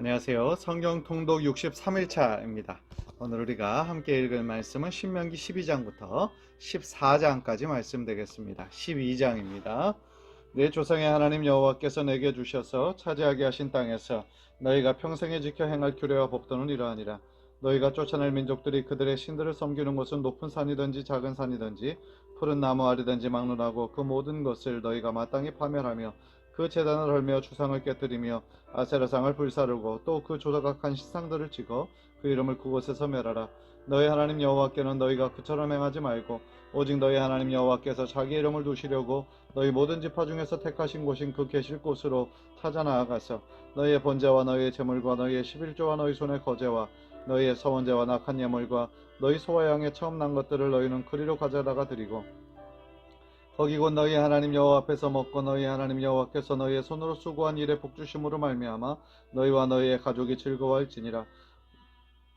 안녕하세요. 성경 통독 63일차입니다. 오늘 우리가 함께 읽을 말씀은 신명기 12장부터 14장까지 말씀 되겠습니다. 12장입니다. 내 조상의 하나님 여호와께서 내게 주셔서 차지하게 하신 땅에서 너희가 평생에 지켜 행할 규례와 법도는 이러하니라. 너희가 쫓아낼 민족들이 그들의 신들을 섬기는 곳은 높은 산이든지 작은 산이든지 푸른 나무 아리든지 막론하고 그 모든 것을 너희가 마땅히 파멸하며 그 재단을 헐며 주상을 깨뜨리며 아세라상을 불사르고 또 그 조각한 신상들을 찍어 그 이름을 그곳에서 멸하라. 너희 하나님 여호와께는 너희가 그처럼 행하지 말고 오직 너희 하나님 여호와께서 자기 이름을 두시려고 너희 모든 지파 중에서 택하신 곳인 그 계실 곳으로 찾아 나아가서 너희의 번제와 너희의 제물과 너희의 십일조와 너희 손의 거제와 너희의 서원제와 낙한 예물과 너희 소와 양의 처음 난 것들을 너희는 그리로 가져다가 드리고 거기 곧 너희 하나님 여호와 앞에서 먹고 너희 하나님 여호와께서 너희의 손으로 수고한 일에 복주심으로 말미암아 너희와 너희의 가족이 즐거워할지니라.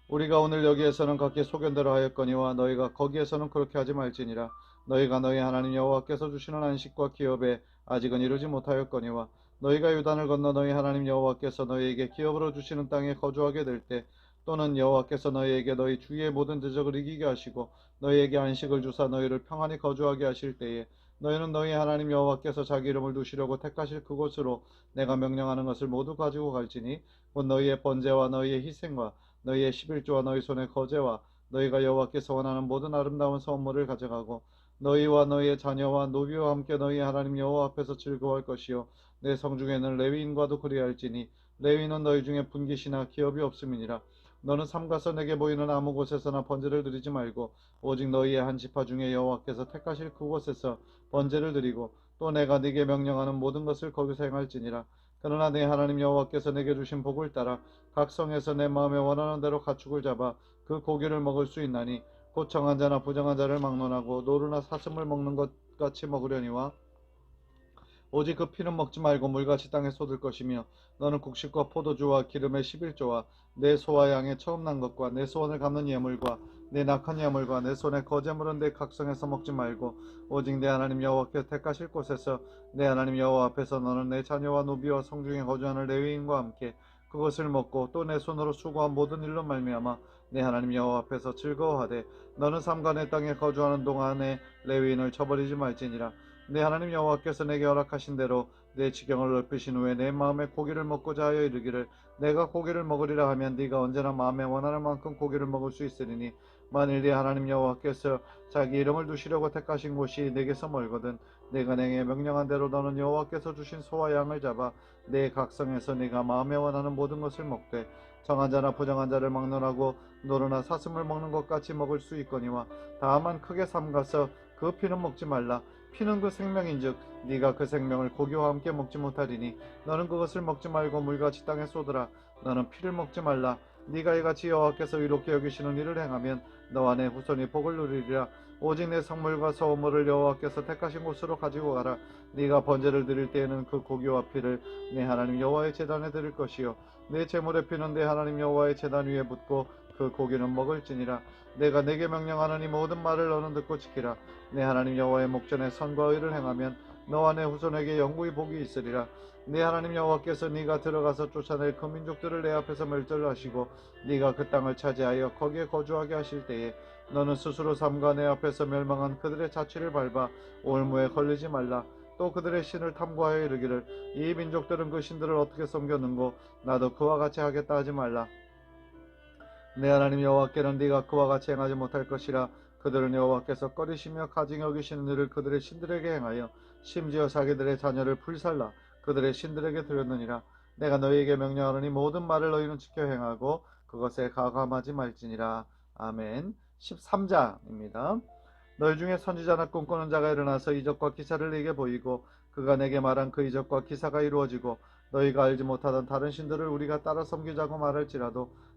우리가 오늘 여기에서는 각기 소견대로 하였거니와 너희가 거기에서는 그렇게 하지 말지니라. 너희가 너희 하나님 여호와께서 주시는 안식과 기업에 아직은 이루지 못하였거니와 너희가 유단을 건너 너희 하나님 여호와께서 너희에게 기업으로 주시는 땅에 거주하게 될 때 또는 여호와께서 너희에게 너희 주위의 모든 대적을 이기게 하시고 너희에게 안식을 주사 너희를 평안히 거주하게 하실 때에 너희는 너희 하나님 여호와께서 자기 이름을 두시려고 택하실 그곳으로 내가 명령하는 것을 모두 가지고 갈지니 곧 너희의 번제와 너희의 희생과 너희의 십일조와 너희 손의 거제와 너희가 여호와께서 원하는 모든 아름다운 선물을 가져가고 너희와 너희의 자녀와 노비와 함께 너희 하나님 여호와 앞에서 즐거워할 것이요 내 성중에는 레위인과도 그리할지니 레위는 너희 중에 분깃이나 기업이 없음이니라. 너는 삼가서 내게 보이는 아무 곳에서나 번제를 드리지 말고 오직 너희의 한 지파 중에 여호와께서 택하실 그곳에서 번제를 드리고 또 내가 네게 명령하는 모든 것을 거기서 행할지니라. 그러나 내 하나님 여호와께서 내게 주신 복을 따라 각 성에서 내 마음에 원하는 대로 가축을 잡아 그 고기를 먹을 수 있나니 곧 정한 자나 부정한 자를 막론하고 노루나 사슴을 먹는 것 같이 먹으려니와 오직 그 피는 먹지 말고 물같이 땅에 쏟을 것이며 너는 곡식과 포도주와 기름의 11조와 내 소와 양의 처음 난 것과 내 소원을 갚는 예물과 내 낙한 예물과 내 손의 거제물은 내 각성에서 먹지 말고 오직 내 하나님 여호와께서 택하실 곳에서 내 하나님 여호와 앞에서 너는 내 자녀와 노비와 성중에 거주하는 레위인과 함께 그것을 먹고 또 내 손으로 수고한 모든 일로 말미암아 내 하나님 여호와 앞에서 즐거워하되 너는 삼간의 땅에 거주하는 동안에 레위인을 쳐버리지 말지니라 내 하나님 여호와께서 내게 허락하신 대로 내 지경을 넓히신 후에 내 마음에 고기를 먹고자 하여 이르기를 내가 고기를 먹으리라 하면 네가 언제나 마음에 원하는 만큼 고기를 먹을 수 있으리니 만일 네 하나님 여호와께서 자기 이름을 두시려고 택하신 곳이 내게서 멀거든 내가 내게 명령한 대로 너는 여호와께서 주신 소와 양을 잡아 내 각성에서 네가 마음에 원하는 모든 것을 먹되 정한 자나 부정한 자를 막론하고 노루나 사슴을 먹는 것 같이 먹을 수 있거니와 다만 크게 삼가서 그 피는 먹지 말라 피는 그 생명인즉 네가 그 생명을 고기와 함께 먹지 못하리니 너는 그것을 먹지 말고 물같이 땅에 쏟으라. 너는 피를 먹지 말라. 네가 이같이 여호와께서 위롭게 여기시는 일을 행하면 너와 내 후손이 복을 누리리라. 오직 내 성물과 소물을 여호와께서 택하신 곳으로 가지고 가라. 네가 번제를 드릴 때에는 그 고기와 피를 내 하나님 여호와의 제단에 드릴 것이요. 내 제물의 피는 내 하나님 여호와의 제단 위에 붓고 그 고기는 먹을지니라 내가 내게 명령하는 이 모든 말을 너는 듣고 지키라. 내 하나님 여호와의 목전에 선과 의를 행하면 너와 내 후손에게 영구히 복이 있으리라. 네 하나님 여호와께서 네가 들어가서 쫓아낼 그 민족들을 내 앞에서 멸절하시고 네가 그 땅을 차지하여 거기에 거주하게 하실 때에 너는 스스로 삼가 내 앞에서 멸망한 그들의 자취를 밟아 올무에 걸리지 말라. 또 그들의 신을 탐구하여 이르기를 이 민족들은 그 신들을 어떻게 섬겼는고 나도 그와 같이 하겠다 하지 말라 내 하나님 여호와께는 네가 그와 같이 행하지 못할 것이라 그들은 여호와께서 꺼리시며 가증 여기시는 일을 그들의 신들에게 행하여 심지어 자기들의 자녀를 불살라 그들의 신들에게 드렸느니라. 내가 너희에게 명령하노니 모든 말을 너희는 지켜 행하고 그것에 가감하지 말지니라. 아멘. 13장입니다. 너희 중에 선지자나 꿈꾸는 자가 일어나서 이적과 기사를 내게 보이고 그가 내게 말한 그 이적과 기사가 이루어지고 너희가 알지 못하던 다른 신들을 우리가 따라 섬기자고 말할지라도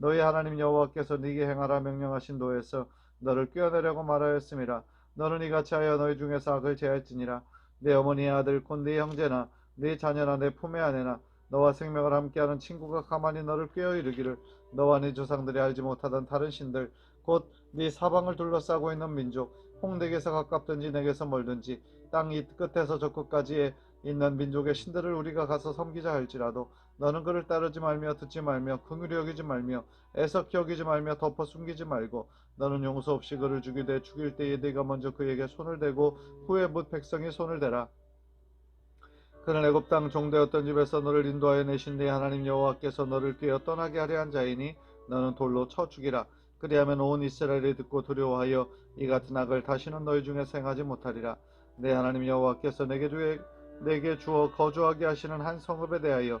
너희 하나님 여호와께서 네게 행하라 명령하신 도에서 너를 꿰어내려고 말하였음이라 너는 이같이 하여 너희 중에서 악을 제할지니라. 내 어머니의 아들 곧네 형제나 네 자녀나 내 품의 아내나 너와 생명을 함께하는 친구가 가만히 너를 꿰어 이르기를 너와 네 조상들이 알지 못하던 다른 신들 곧 네 사방을 둘러싸고 있는 민족 홍대에서 가깝든지 내게서 멀든지 땅 이 끝에서 저 끝까지에 있는 민족의 신들을 우리가 가서 섬기자 할지라도 너는 그를 따르지 말며 듣지 말며 긍휼히 여기지 말며 애석히 여기지 말며 덮어 숨기지 말고 너는 용서 없이 그를 죽이되 죽일 때에 네가 먼저 그에게 손을 대고 후에 묻 백성이 손을 대라. 그는 애굽 땅 종되었던 집에서 너를 인도하여 내신 네 하나님 여호와께서 너를 꿰어 떠나게 하려 한 자이니 너는 돌로 쳐 죽이라. 그리하면 온 이스라엘이 듣고 두려워하여 이 같은 악을 다시는 너희 중에 생하지 못하리라. 내 하나님 여호와께서 내게 주어 거주하게 하시는 한 성읍에 대하여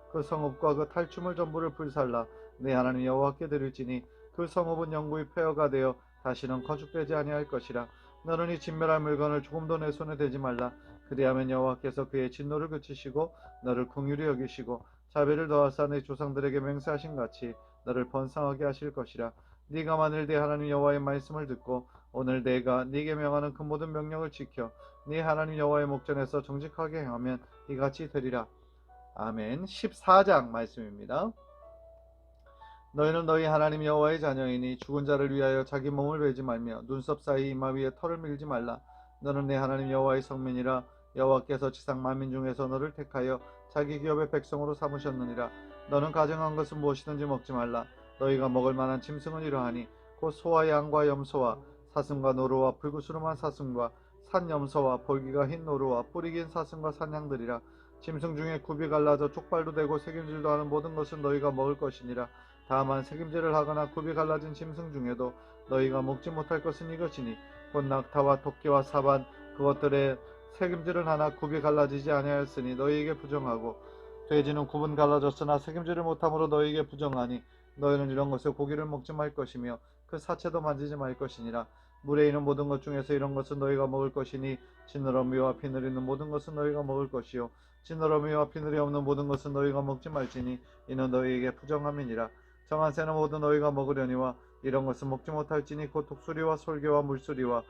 그 성읍과 그 탈춤을 전부를 불살라 내 하나님 여호와께 드릴지니 그 성읍은 영구히 폐허가 되어 다시는 거축되지 아니할 것이라. 너는 이 진멸할 물건을 조금도 내 손에 대지 말라. 그리하면 여호와께서 그의 진노를 그치시고 너를 긍휼히 여기시고 자비를 더하사 내 조상들에게 맹세하신 같이 너를 번성하게 하실 것이라. 네가 만일 내 하나님 여호와의 말씀을 듣고 오늘 내가 네게 명하는 그 모든 명령을 지켜 네 하나님 여호와의 목전에서 정직하게 행하면 이같이 되리라 아멘. 14장 말씀입니다. 너희는 너희 하나님 여호와의 자녀이니 죽은 자를 위하여 자기 몸을 베지 말며 눈썹 사이 이마 위에 털을 밀지 말라. 너는 내 하나님 여호와의 성민이라 여호와께서 지상 만민 중에서 너를 택하여 자기 기업의 백성으로 삼으셨느니라. 너는 가정한 것은 무엇이든지 먹지 말라. 너희가 먹을 만한 짐승은 이러하니 곧 소와 양과 염소와 사슴과 노루와 불구스름한 사슴과 산염소와 볼기가 흰 노루와 뿌리 긴 사슴과 산양들이라 짐승 중에 굽이 갈라져 쪽발도 되고 색임질도 하는 모든 것은 너희가 먹을 것이니라. 다만 색임질을 하거나 굽이 갈라진 짐승 중에도 너희가 먹지 못할 것은 이것이니 곧 낙타와 토끼와 사반 그것들의 색임질은 하나 굽이 갈라지지 아니하였으니 너희에게 부정하고 돼지는 굽은 갈라졌으나 색임질을 못함으로 너희에게 부정하니 너희는 이런 것을 고기를 먹지 말 것이며 그 사체도 만지지 말 것이니라 물에 있는 모든 것 중에서 이런 것은 너희가 먹을 것이니 지느러미와 비늘이 있는 모든 것은 너희가 먹을 것이요. 지느러미와 비늘이 없는 모든 것은 너희가 먹지 말지니 이는 너희에게 부정함이니라. 정한 새는 모두 너희가 먹으려니와 이런 것은 먹지 못할지니 곧 독수리와 솔개와 물수리와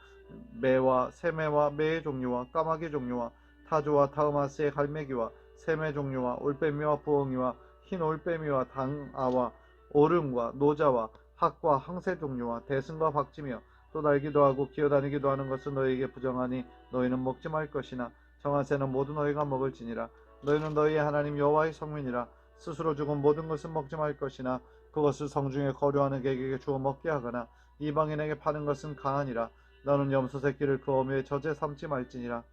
매와 새매와 매의 종류와 까마귀 종류와 타조와 타우마스의 갈매기와 새매 종류와 올빼미와 부엉이와 흰 올빼미와 당아와 오름과 노자와 학과 항새 종류와 대승과 박쥐며 또 날기도 하고 기어다니기도 하는 것은 너희에게 부정하니 너희는 먹지 말 것이나 정한 새는 모두 너희가 먹을지니라. 너희는 너희의 하나님 여호와의 성민이라. 스스로 죽은 모든 것은 먹지 말 것이나 그것을 성중에 거류하는 객에게 주어 먹게 하거나 이방인에게 파는 것은 강하니라. 너는 염소 새끼를 그 어미의 저제 삼지 말지니라.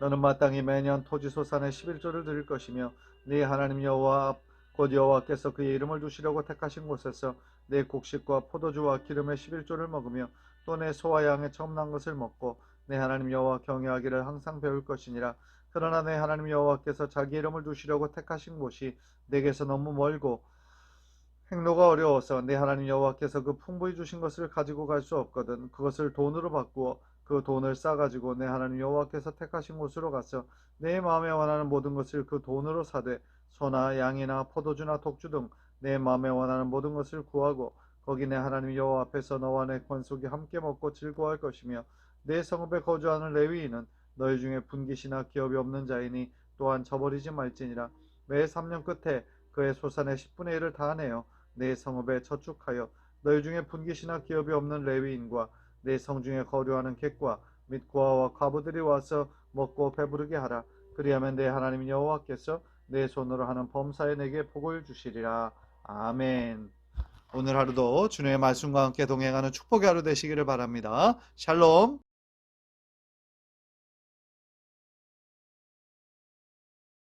너는 마땅히 매년 토지 소산의 11조를 드릴 것이며 네 하나님 여호와 앞 곧 여호와께서 그의 이름을 두시려고 택하신 곳에서 내 곡식과 포도주와 기름의 11조를 먹으며 또 내 소와 양의 처음 난 것을 먹고 내 하나님 여호와 경외하기를 항상 배울 것이니라. 그러나 내 하나님 여호와께서 자기 이름을 두시려고 택하신 곳이 내게서 너무 멀고 행로가 어려워서 내 하나님 여호와께서 그 풍부히 주신 것을 가지고 갈 수 없거든 그것을 돈으로 바꾸어 그 돈을 싸가지고 내 하나님 여호와께서 택하신 곳으로 가서 내 마음에 원하는 모든 것을 그 돈으로 사되 소나 양이나 포도주나 독주 등 내 마음에 원하는 모든 것을 구하고 거기 내 하나님 여호와 앞에서 너와 내 권속이 함께 먹고 즐거워할 것이며 내 성읍에 거주하는 레위인은 너희 중에 분깃이나 기업이 없는 자이니 또한 저버리지 말지니라. 매 3년 끝에 그의 소산의 10분의 1을 다 내어 내 성읍에 저축하여 너희 중에 분깃이나 기업이 없는 레위인과 내 성중에 거류하는 객과 및 고아와 과부들이 와서 먹고 배부르게 하라. 그리하면 내 하나님 여호와께서 내 손으로 하는 범사에 내게 복을 주시리라. 아멘. 오늘 하루도 주님의 말씀과 함께 동행하는 축복의 하루 되시기를 바랍니다. 샬롬